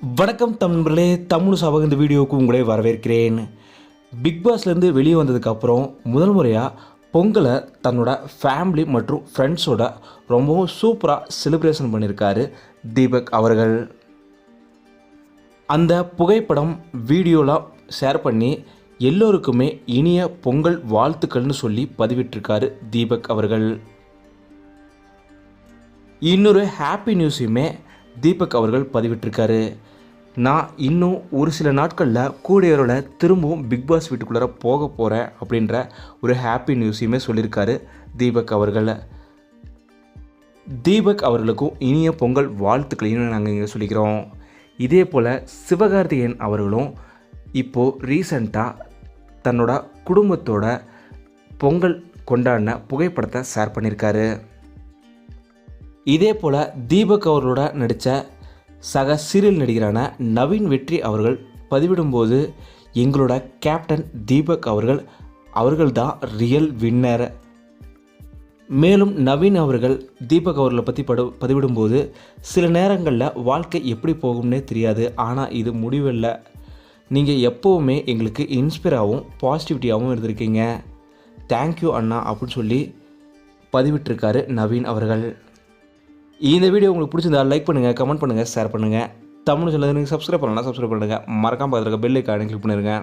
வணக்கம் தமிழர்களே தமிழ் சபக இந்த வீடியோவுக்கு உங்களே வரவேற்கிறேன். பிக் பாஸ்லேருந்து வெளியே வந்ததுக்கப்புறம் முதல் முறையாக பொங்கலை தன்னோட ஃபேமிலி மற்றும் ஃப்ரெண்ட்ஸோட ரொம்பவும் சூப்பராக செலிப்ரேஷன் பண்ணியிருக்காரு தீபக் அவர்கள். அந்த புகைப்படம் வீடியோலாம் ஷேர் பண்ணி எல்லோருக்குமே இனிய பொங்கல் வாழ்த்துக்கள்னு சொல்லி பதிவிட்டிருக்காரு தீபக் அவர்கள். இன்னொரு ஹாப்பி நியூஸையுமே தீபக் அவர்கள் பதிவிட்டிருக்காரு. நான் இன்னும் ஒரு சில நாட்களில் கூடியவரோட திரும்பவும் பிக் பாஸ் வீட்டுக்குள்ளார போக போகிறேன் அப்படின்ற ஒரு ஹாப்பி நியூஸையுமே சொல்லியிருக்காரு தீபக் அவர்கள். தீபக் அவர்களுக்கும் இனிய பொங்கல் வாழ்த்துக்களையும் நாங்கள் இங்கே சொல்லிக்கிறோம். இதே போல் சிவகார்த்திகேயன் அவர்களும் இப்போது ரீசண்டாக தன்னோட குடும்பத்தோட பொங்கல் கொண்டாடின புகைப்படத்தை ஷேர் பண்ணியிருக்காரு. இதே போல் தீபக் அவர்களோட நடித்த சக சீரியல் நடிகரான நவீன் வெற்றி அவர்கள் பதிவிடும்போது எங்களோட கேப்டன் தீபக் அவர்கள் அவர்கள்தான் ரியல் வின்னர் மேலும் நவீன் அவர்கள் தீபக் அவர்களை பற்றி படு பதிவிடும்போது சில நேரங்களில் வாழ்க்கை எப்படி போகும்னே தெரியாது ஆனால் இது முடிவில்லை. நீங்கள் எப்போவுமே எங்களுக்கு இன்ஸ்பைராகவும் பாசிட்டிவிட்டியாகவும் இருந்திருக்கீங்க. தேங்க்யூ அண்ணா அப்படின்னு சொல்லி பதிவிட்டிருக்காரு நவீன் அவர்கள். இந்த வீடியோ உங்களுக்கு பிடிச்சிருந்தா லைக் பண்ணுங்கள் கமெண்ட் பண்ணுங்கள் ஷேர் பண்ணுங்கள் தமிழ் சேனல் சப்ஸ்கிரைப் பண்ணலாம் சப்ஸ்கிரைப் பண்ணுங்கள் மறக்காம பார்த்துருக்க பெல் ஐக்கானே கிளிக் பண்ணிருங்க